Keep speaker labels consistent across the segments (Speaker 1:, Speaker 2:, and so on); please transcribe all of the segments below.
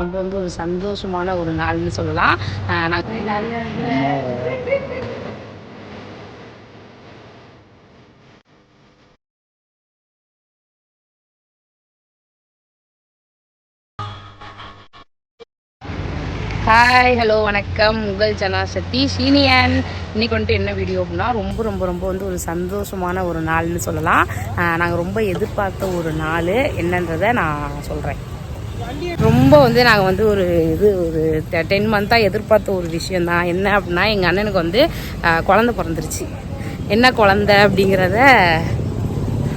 Speaker 1: ரொம்ப வந்து ஒரு சந்தோஷமான ஒரு நாள்னு சொல்லலாம். நான் ஹாய் ஹலோ வணக்கம். உங்கள் ஜனா சீனியன். இன்னைக்கு வந்துட்டு என்ன வீடியோ அப்படின்னா ரொம்ப ரொம்ப ரொம்ப வந்து ஒரு சந்தோஷமான ஒரு நாள்னு சொல்லலாம். நாங்கள் ரொம்ப எதிர்பார்த்த ஒரு நாள் என்னன்றதை நான் சொல்கிறேன் ரொம்ப வந்து நாங்கள் வந்து ஒரு இது ஒரு டென் மந்த்தாக எதிர்பார்த்த ஒரு விஷயந்தான் என்ன அப்படின்னா எங்கள் அண்ணனுக்கு வந்து குழந்த பிறந்துருச்சு. என்ன குழந்த அப்படிங்கிறத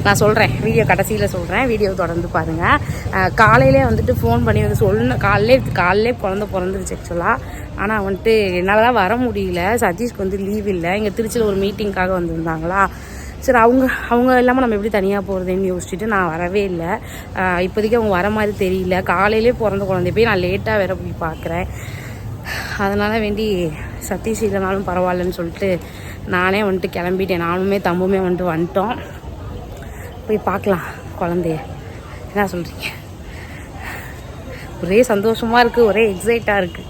Speaker 1: நான் சொல்கிறேன் வீடியோ கடைசியில் சொல்கிறேன் வீடியோ தொடர்ந்து பாருங்கள் காலையிலே வந்துட்டு ஃபோன் பண்ணி வந்து சொன்ன காலையிலே காலையிலே குழந்த பிறந்துருச்சு ஆக்சுவலாக ஆனால் வந்துட்டு என்னால் தான் வர முடியல. சதீஷ்க்கு வந்து லீவ் இல்லை. இங்கே திருச்சியில் ஒரு மீட்டிங்க்காக வந்திருந்தாங்களா? சரி அவங்க அவங்க இல்லாமல் நம்ம எப்படி தனியாக போகிறதுன்னு யோசிச்சுட்டு நான் வரவே இல்லை. இப்போதைக்கு அவங்க வர மாதிரி தெரியல. காலையிலே பிறந்த குழந்தை போய் நான் லேட்டாக வேற போய் பார்க்குறேன். அதனால் வேண்டி சதீஷ் இல்லைனாலும் பரவாயில்லன்னு சொல்லிட்டு நானே வந்துட்டு கிளம்பிட்டேன். நானுமே தம்புமே வந்துட்டு வந்துட்டோம். போய் பார்க்கலாம் குழந்தைய. என்ன சொல்கிறீங்க ஒரே சந்தோஷமாக இருக்குது ஒரே எக்ஸைட்டாக இருக்குது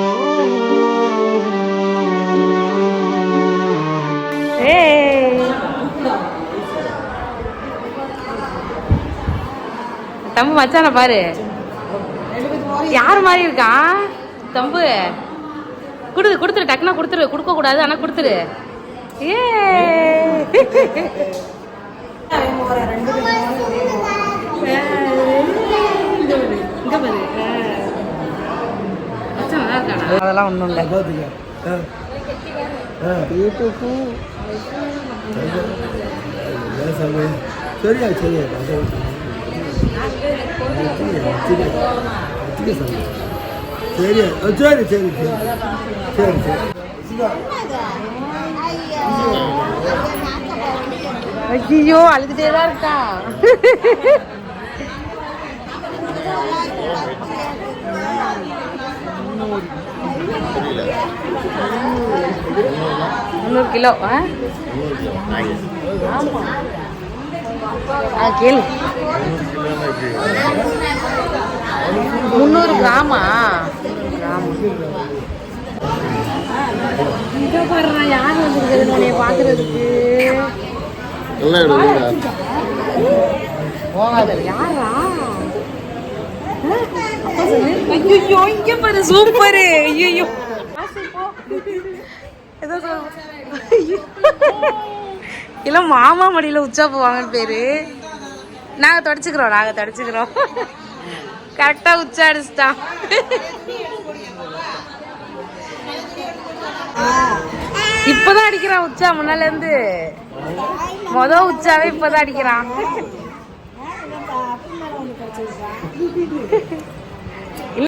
Speaker 1: தம்பு மச்சான பாரு. யார் மாதிரி இருக்கான் தம்பு. கொடுது கொடுத்துரு டக்குனா கொடுத்துரு. கொடுக்க கூடாது ஆனா கொடுத்துரு. ஏ. அதெல்லாம் ஒன்றும் இல்லை.
Speaker 2: சரியா சரியா சரியா சரி சரி சரி சரி
Speaker 1: ஐயோ அழுதுட்டே தான் இருக்கான் முந்நூறு கிலோ. ஆ கேளு. முந்நூறு கிராமா? கிராம் இங்க பாருடா யார் வந்திருக்குது உன்னைய பாக்குறதுக்கு? போகாத. யாரா. ஐயையோ, இங்க பாரு சூப்பரு ஐயோ ஏதோ சொல். இல்ல மாமா மடியில உச்சா போவாங்கன்னு பேரு. நாங்க தொடச்சுக்கிறோம் நாங்க தொடச்சுக்கிறோம். கரெக்டா உச்சா அடிச்சிட்டான் இப்பதான் அடிக்கிறான் உச்சா முன்னால இருந்து. மொத உச்சாவே இப்பதான் அடிக்கிறான்.